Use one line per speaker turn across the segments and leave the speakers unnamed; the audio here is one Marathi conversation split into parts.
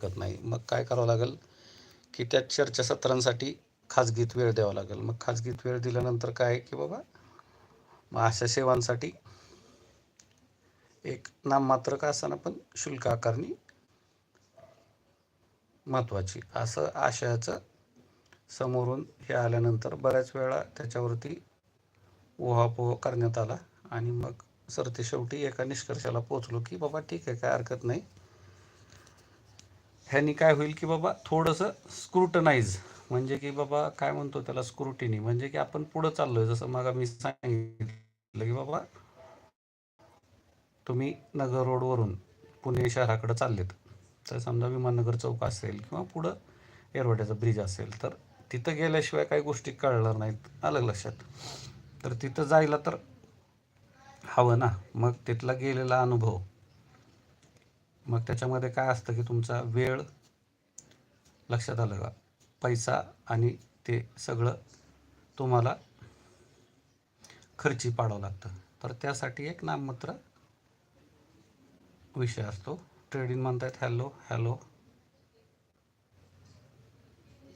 शकत नाही. मग काय करावं लागेल? की त्या चर्चासत्रांसाठी खाजगीत वेळ द्यावा लागेल. मग खाजगीत वेळ दिल्यानंतर काय आहे की बाबा मग अशा सेवांसाठी एक नाममात्र का असताना पण शुल्क आकारणी महत्त्वाची असं आशयाचं समोरून हे आल्यानंतर बऱ्याच वेळा त्याच्यावरती ओहापोह करण्यात आला आणि मग सरते शेवटी एका निष्कर्षाला पोचलो की बाबा ठीक आहे काय हरकत नाही. ह्यानी काय होईल की बाबा थोडंसं स्क्रुटनाइज म्हणजे की बाबा काय म्हणतो त्याला स्क्रुटिनी म्हणजे की आपण पुढं चाललोय. जसं मग मी सांगितलं की बाबा तुम्ही नगर रोडवरून पुणे शहराकडे चाललेत. तर समजा विमाननगर चौक असेल किंवा पुढं एरवाड्याचा ब्रिज असेल तर तिथं गेल्याशिवाय काही गोष्टी कळणार नाहीत. आलं लक्षात. तर तिथं जायला तर हवं ना. मग तिथला गेलेला अनुभव. मग त्याच्यामध्ये काय असतं की तुमचा वेळ लक्षात आलं का? पैसा आणि ते सगळं तुम्हाला खर्ची पाडावं लागतं. तर त्यासाठी एक नाममात्र विषय असतो. ट्रेडिंग म्हणतात हॅलो हॅलो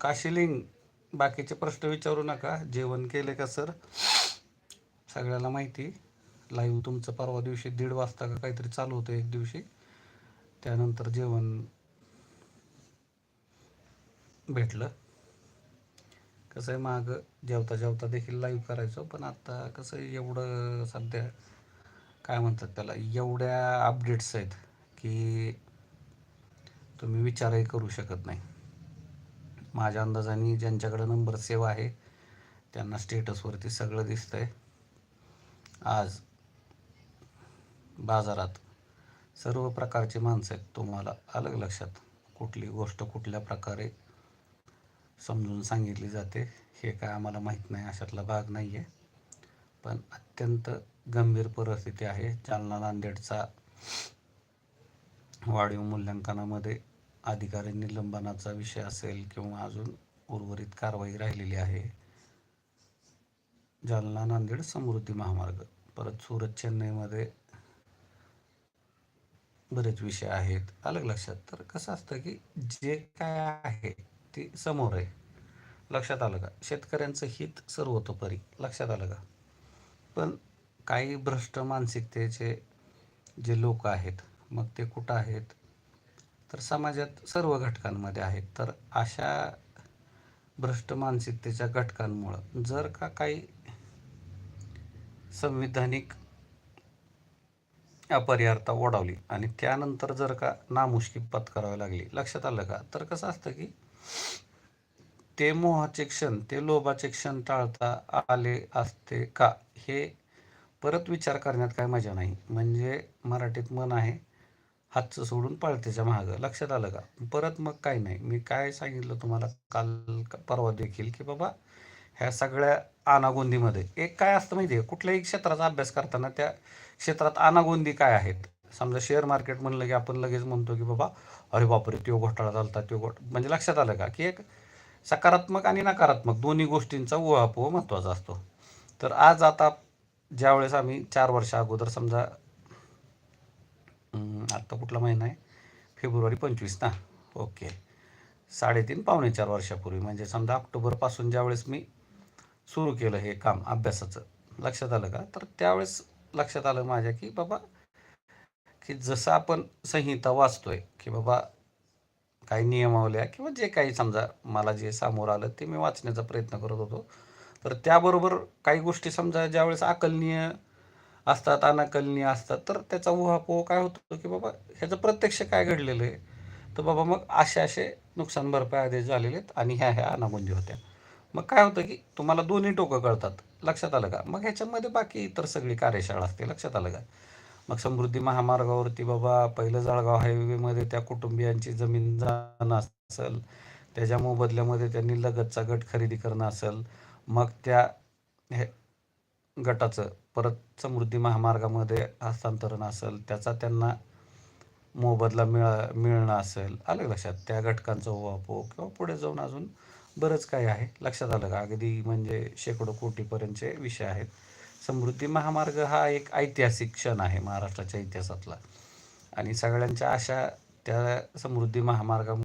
काशिलिंग बाकीचे प्रश्न विचारू नका. जेवण केले का सर? सगळ्याला माहिती. लाईव्ह तुमचं परवा दिवशी दीड वाजता का काहीतरी चालू होतं एक दिवशी. त्यानंतर जेवण भेटलं. कसं आहे माग जेवता जेवता देखील लाईव्ह करायचो पण आता कसं आहे एवढं सध्या काय म्हणतात त्याला एवढ्या अपडेट्स आहेत की तुम्ही विचारही करू शकत नाही. माझ्या अंदाजाने ज्यांच्याकडे नंबर सेव्ह आहे त्यांना स्टेटसवरती सगळं दिसतंय. आज बाजारात सर्व प्रकारची माणसं आहेत. तुम्हाला अलग लक्षात कुठली गोष्ट कुठल्या प्रकारे समजून सांगितली जाते हे काय आम्हाला माहीत नाही अशातला भाग नाही आहे पण अत्यंत गंभीर परिस्थिती आहे. जालना नांदेडचा वाढीव मूल्यांकनामध्ये अधिकारी निलंबनाचा विषय असेल किंवा अजून उर्वरित कारवाई राहिलेली आहे. जालना नांदेड समृद्धी महामार्ग परत सुरत चेन्नईमध्ये बरेच विषय आहेत. अलग लक्षात. तर कसं असतं की जे काय आहे ते समोर आहे. लक्षात आलं का? शेतकऱ्यांचं हित सर्वतोपरी. लक्षात आलं का? पण काही भ्रष्ट मानसिकतेचे जे लोक आहेत मग ते कुठं आहेत? तर समाजात सर्व घटकांमध्ये आहेत. तर अशा भ्रष्ट मानसिकतेच्या घटकांमुळं जर का काही संविधानिक अपरिहार्यता ओढावली. आणि त्यानंतर जर का नामुष्की पत्करावी लागली लक्षात आलं का? तर कसं असतं की ते मोहाचे क्षण ते लोभाचे क्षण टाळता आले असते का? हे परत विचार करण्यात काय मजा नाही. म्हणजे मराठीत मन आहे हातचं सोडून पळतेच्या मागं. लक्षात आलं का? परत मग काय नाही. मी काय सांगितलं तुम्हाला? काल परवा देखील की बाबा ह्या सगळ्या अनागोंदीमध्ये एक काय असतं माहिती आहे कुठल्याही क्षेत्राचा अभ्यास करताना त्या क्षेत्रात आनागोंदी काय आहेत? समजा शेअर मार्केट म्हणलं की आपण लगेच म्हणतो की बाबा अरे बापरे तो घोटाळा चालता तो घोट म्हणजे लक्षात आलं का? की एक सकारात्मक आणि नकारात्मक दोन्ही गोष्टींचा उहापोह महत्त्वाचा असतो. तर आज आता ज्यावेळेस आम्ही चार वर्षा अगोदर समजा आत्ता कुठला महिना आहे? फेब्रुवारी पंचवीस ना? ओके. साडेतीन पावणे चार वर्षापूर्वी. म्हणजे समजा ऑक्टोबरपासून ज्यावेळेस मी सुरू केलं हे काम अभ्यासाचं. लक्षात आलं का? तर त्यावेळेस लक्षात आलं माझ्या की बाबा की जसं आपण संहिता वाचतोय की बाबा काही नियमावल्या किंवा जे काही समजा मला जे समोर आलं ते मी वाचण्याचा प्रयत्न करत होतो. तर त्याबरोबर काही गोष्टी समजा ज्यावेळेस आकलनीय असतात अनाकलनीय असतात तर त्याचा उहापोह काय होतो की बाबा ह्याचं प्रत्यक्ष काय घडलेलं आहे? तर बाबा मग असे असे नुकसान भरपाई आदेश झालेले आहेत आणि ह्या ह्या अनागुंदी होत्या. मग काय होतं की तुम्हाला दोन्ही टोकं कळतात. लक्षात आलं का? मग ह्याच्यामध्ये बाकी इतर सगळी कार्यशाळा असते. लक्षात आलं का? मग समृद्धी महामार्गावरती बाबा पहिलं जळगाव हायवेमध्ये त्या कुटुंबियांची जमीन जाणं असेल त्याच्या मोबदल्यामध्ये त्यांनी लगतचा गट खरेदी करणं असेल मग त्या हे गटाचं परत समृद्धी महामार्गामध्ये हस्तांतरण असेल त्याचा त्यांना मोबदला मिळा मिळणं असेल. आलं लक्षात? त्या घटकांचा ओवापो किंवा पुढे जाऊन अजून बरंच काही आहे. लक्षात आलं का? अगदी म्हणजे शेकडो कोटीपर्यंतचे विषय आहेत. समृद्धी महामार्ग हा एक ऐतिहासिक क्षण आहे महाराष्ट्राच्या इतिहासातला. आणि सगळ्यांच्या आशा त्या समृद्धी महामार्गामुळे